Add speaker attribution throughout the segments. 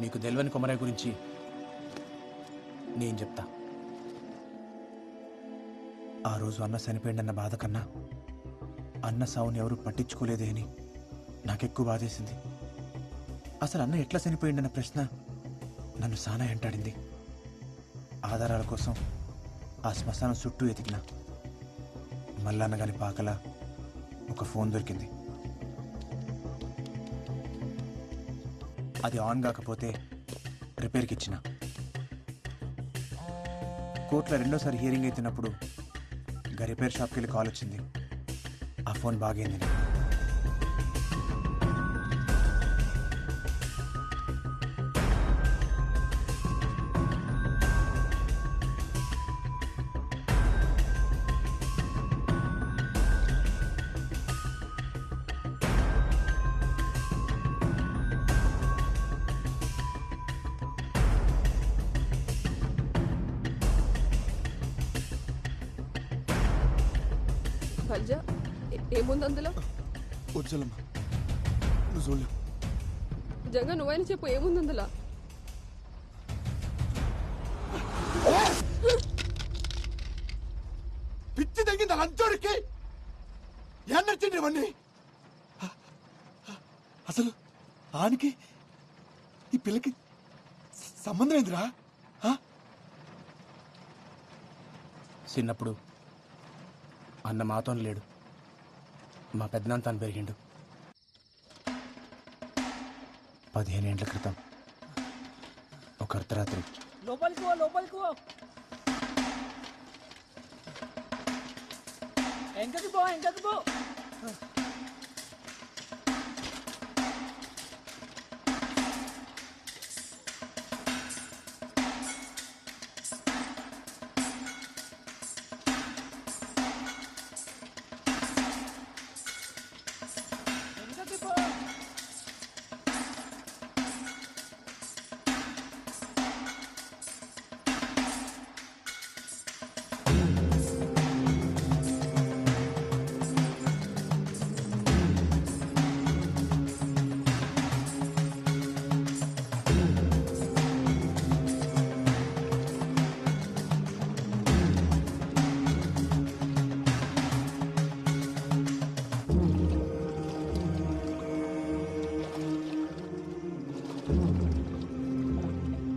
Speaker 1: నీకు తెలివని కొమరయ్య గురించి నేను చెప్తా. ఆ రోజు అన్న చనిపోయిందన్న బాధ కన్నా అన్న సావుని ఎవరు పట్టించుకోలేదే అని నాకెక్కువ బాధేసింది. అసలు అన్న ఎట్లా చనిపోయిందన్న ప్రశ్న నన్ను సానా వెంటాడింది ఆధారాల కోసం ఆ శ్మశానం చుట్టూ ఎతికిన మల్లన్న గారి పాకల ఒక ఫోన్ దొరికింది. అది ఆన్ కాకపోతే రిపేర్కి ఇచ్చిన. కోర్టులో రెండోసారి హియరింగ్ అవుతున్నప్పుడు ఇంకా రిపేర్ షాప్కి వెళ్ళి కాల్ వచ్చింది. ఆ ఫోన్ బాగైంది
Speaker 2: ఏముంది అందులో?
Speaker 3: వచ్చలమ్మా నువ్వు చూడలేవు.
Speaker 2: జగ నువ్వైనా చెప్పు ఏముంది అందులో?
Speaker 3: పిచ్చి తగ్గింది లంచోడికి. ఎన్నొచ్చింది ఇవన్నీ? అసలు ఆనికి ఈ పిల్లకి సంబంధం ఏందిరా? ఆ?
Speaker 1: చిన్నప్పుడు అన్న మాతో లేడు. మా పెద్దనాన్న తాను పెరిగిండు. పదిహేను ఏండ్ల క్రితం. ఒక అర్ధరాత్రి.
Speaker 4: లోపలికి పో లోపలికి పో. వెంకకి పో వెంకకి పో.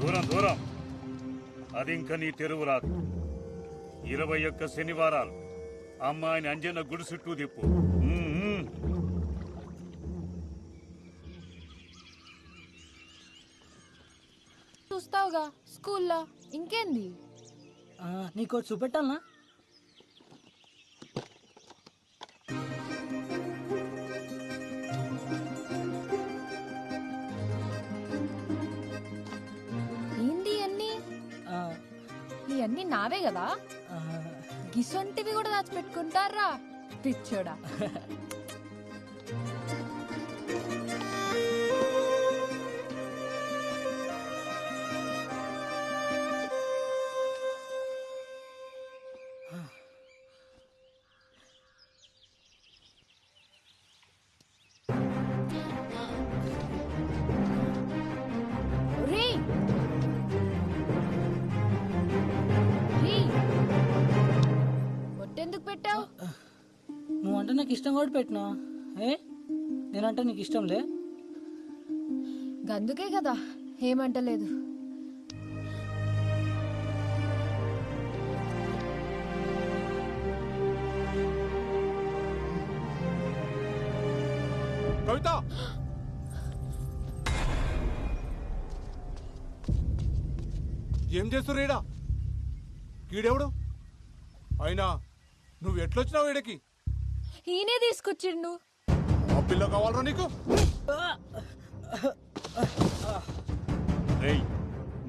Speaker 5: దూరం దూరం. అది ఇంక నీ తెరువు రాదు. ఇరవై ఒక్క శనివారాలు. అమ్మాయిని అంజన్న గుడి చుట్టూ తిప్పు.
Speaker 6: చూస్తావుగా స్కూల్లో. ఇంకేంది?
Speaker 4: ఆ, నీకోటి చూపెట్టాలనా?
Speaker 6: ఇవన్నీ నావే కదా? గిసొంటివి కూడా దాచిపెట్టుకుంటారా? పిచ్చోడా.
Speaker 4: నాకు ఇష్టం కూడా పెట్టినా? ఏ? నేనంటే నీకు ఇష్టం లే
Speaker 6: గందుకే కదా ఏమంటలేదు.
Speaker 3: కవిత! ఏం చేస్తుర్రు ఈడ? ఈడెవడు? అయినా నువ్వు ఎట్లొచ్చినావు ఈడకి?
Speaker 6: ఈయనే తీసుకొచ్చిండు.
Speaker 3: ఆ పిల్ల కావాలరా నీకు?
Speaker 5: రేయ్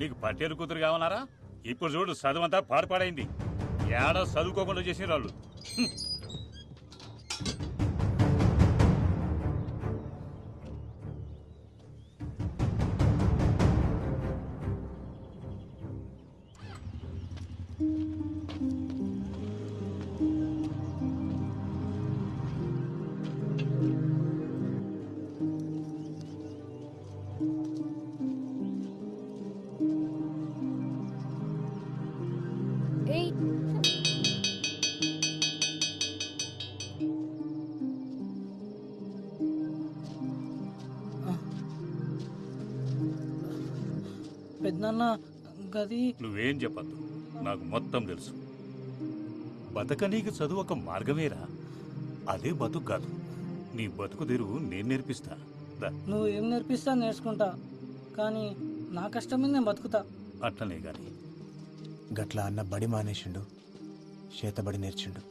Speaker 5: నీకు పట్టేరు కూతురు కావాలరా? ఇప్పుడు చూడు చదువంతా పాడుపాడైంది. ఏడా చదువుకోకుండా చేసిన వాళ్ళు?
Speaker 4: పెద్దనాన్న గది
Speaker 5: నువ్వేం చెప్పద్దు. నాకు మొత్తం తెలుసు. బతకనీకి చదువు ఒక మార్గమేరా. అదే బతుకు కాదు. నీ బతుకు తెరువు నేను నేర్పిస్తా. దా,
Speaker 4: నువ్వు ఏం నేర్పిస్తా నేర్చుకుంటా. కానీ నా కష్టం మీద నేను బతుకుతా.
Speaker 5: అట్లనే గాని.
Speaker 1: గట్ల అన్న బడి మానేసిండు. చేతబడి నేర్చిండు.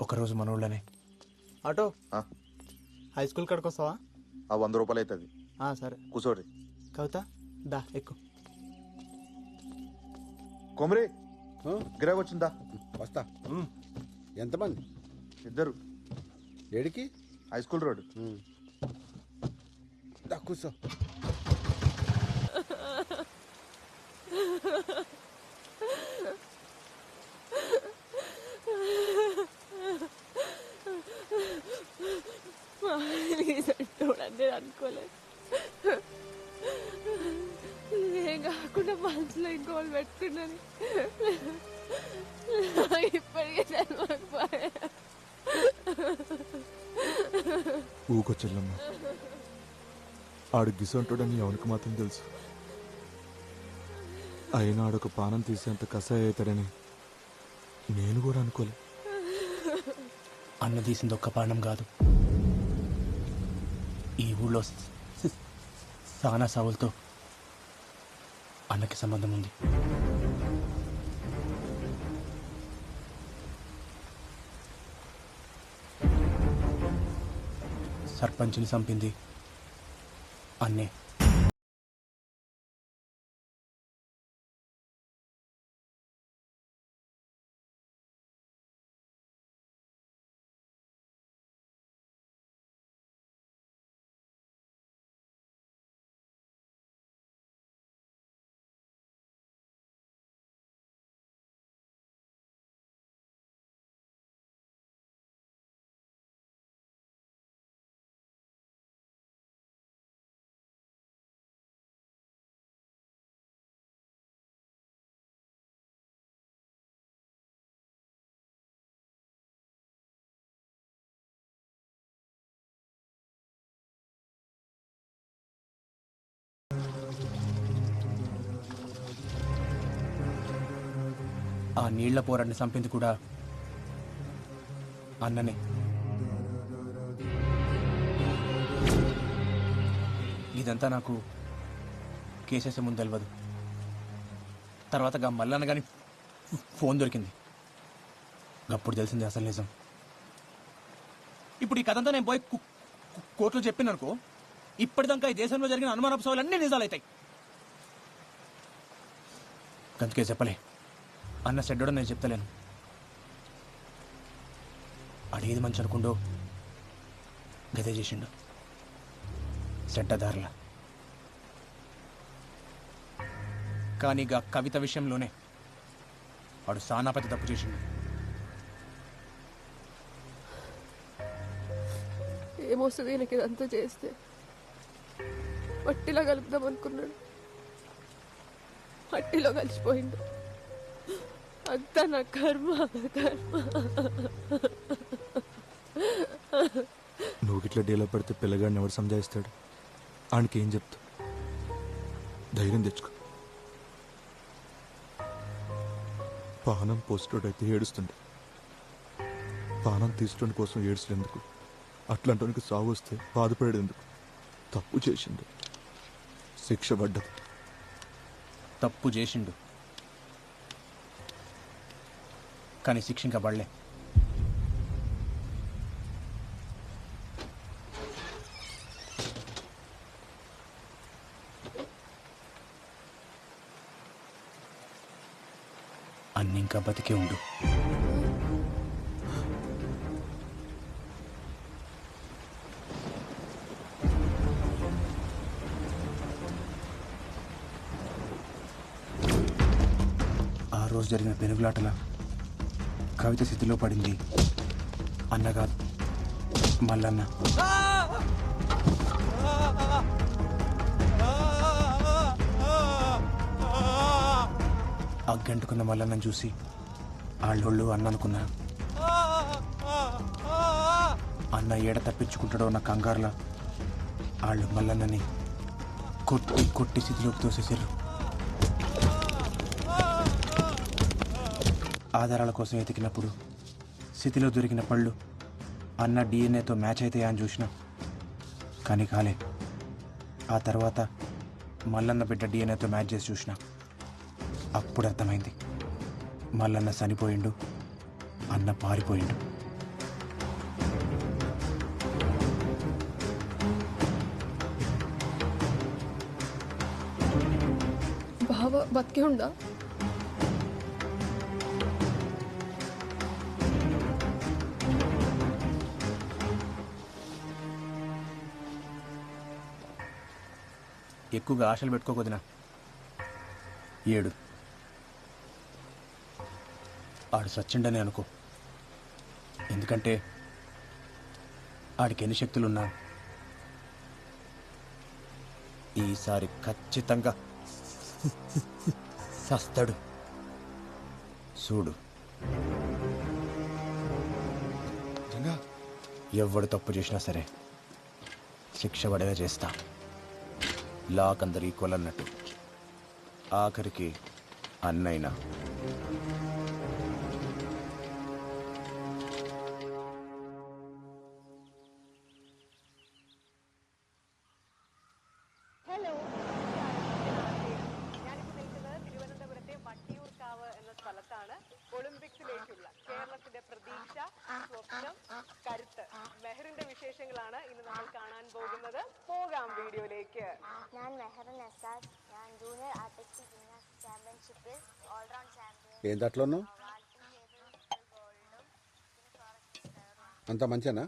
Speaker 1: ఒకరోజు మనోళ్ళనే.
Speaker 7: ఆటో?
Speaker 8: ఆ,
Speaker 7: హై స్కూల్ కాడికి వస్తావా
Speaker 8: ఆ వంద రూపాయలు అవుతుంది
Speaker 7: ఆ, సరే.
Speaker 8: కూర్చోరి
Speaker 7: కవిత దా ఎక్కు.
Speaker 8: కొమరి గిరాక్ వచ్చిందా?
Speaker 9: వస్తా. ఎంతమంది?
Speaker 8: ఇద్దరు.
Speaker 9: ఏడికి?
Speaker 8: హై స్కూల్ రోడ్
Speaker 9: కూర్చో.
Speaker 2: చూడండి అనుకోలేదు. మనసులో ఇంకోళ్ళు పెట్టుకున్నది ఇప్పటికే
Speaker 10: ఊకో చెల్లమ్మ. ఆడు గిసంటుడని ఎవరికి మాత్రం తెలుసు. అయినా ఆడొక పానం తీసేంత కసాయి అవుతాడని నేను కూడా అనుకోలే.
Speaker 1: అన్న తీసింది ఒక్క పానం కాదు. ఈ ఊళ్ళో సానా సావులతో అన్నకి సంబంధం ఉంది. సర్పంచ్ని చంపింది అన్నే. ఆ నీళ్ళ పోరాన్ని చంపింది కూడా అన్ననే. ఇదంతా నాకు కేసేసే ముందు తెలియదు తర్వాత గా మల్లన్న కానీ ఫోన్ దొరికింది. అప్పుడు తెలిసింది అసలు నిజం. ఇప్పుడు ఈ కథంతా నేను పోయి కు- కోర్టులో చెప్పిననుకో ఇప్పటిదాకా ఈ దేశంలో జరిగిన అనుమానపు నిజాలవుతాయి అందుకే చెప్పలే అన్న సెడ్డోడో నేను చెప్తలేను. అడేది మంచి అనుకుండో గదే చేసిండు. సెడ్డదారుల కానీ గా కవిత విషయంలోనే వాడు సానాపతి తప్పు చేసిండు.
Speaker 2: ఏమొస్తుంది ఇదంతా చేస్తే? మట్టిలో కలుపుదాం అనుకున్నాడు. మట్టిలో కలిసిపోయిండు. అంతా నా కర్మ కర్మ.
Speaker 10: నువ్వు ఇట్లా డీలో పడితే పిల్లగాడిని ఎవడు సంజాయిస్తాడు? ఆడికి ఏం చెప్తా ధైర్యం తెచ్చుకో. పానం పోస్టోడైతే ఏడుస్తుండే. పానం తీసుకోవడం కోసం ఏడుస్తున్నందుకు అట్లాంటి సాగు వస్తే బాధపడేది ఎందుకు? తప్పు చేసిండు శిక్ష పడ్డది
Speaker 1: తప్పు చేసిండు. కానీ శిక్ష ఇంకా పడలే అన్ని ఇంకా బతికే ఉండు. జరిగిన పెనుగులాటల కవిత స్థితిలో పడింది అన్నగా మల్లన్న. అగ్గంటుకున్న మల్లన్నను చూసి ఆళ్ళోళ్ళు అన్న అనుకున్నా అన్న ఏడ తప్పించుకుంటాడో నా కంగారులా వాళ్ళు మల్లన్నని కొట్టి కొట్టి స్థితిలోకి తోసేసారు ఆధారాల కోసం వెతికినప్పుడు స్థితిలో దొరికిన పళ్ళు అన్న డిఎన్ఏతో మ్యాచ్ అవుతాయా అని చూసిన. కానీ కాలే. ఆ తర్వాత మల్లన్న బిడ్డ డిఎన్ఏతో మ్యాచ్ చేసి చూసిన. అప్పుడు అర్థమైంది. మల్లన్న చనిపోయిండు అన్న పారిపోయిండు.
Speaker 2: బావ బతికే ఉందా?
Speaker 1: ఎక్కువగా ఆశలు పెట్టుకోకొదినా ఏడు. ఆడు సచ్చిండని అనుకో. ఎందుకంటే ఆడికి ఎన్ని శక్తులున్నా ఈసారి ఖచ్చితంగా సస్తాడు. చూడు. ఎవడు తప్పు చేసినా సరే శిక్ష పడేలా చేస్తా. లాక్ అందరి ఈక్వల్ అన్నట్టు ఆఖరికి అన్నైనా
Speaker 11: കേരളത്തിന്റെ പ്രതീക്ഷ സ്വപ്നം കരുത്ത് മെഹറിന്റെ വിശേഷങ്ങളാണ് ഇന്ന് നമ്മൾ കാണാൻ പോകുന്നത് പോകാം വീഡിയോയിലേക്ക്
Speaker 12: ഞാൻ മെഹറൻ എസാദ് ഞാൻ ജൂനിയർ ആർട്ടിസ്റ്റിക് ജിംനാസ്റ്റിക് ചാമ്പ്യൻഷിപ്പിൽ ഓൾറൗണ്ട് ചാമ്പ്യൻ
Speaker 9: ఏంటి అట్లా ఉన్నావు
Speaker 12: వాల్టింగ్ టేబుల్ గోల్డ్
Speaker 9: అంత మంచినా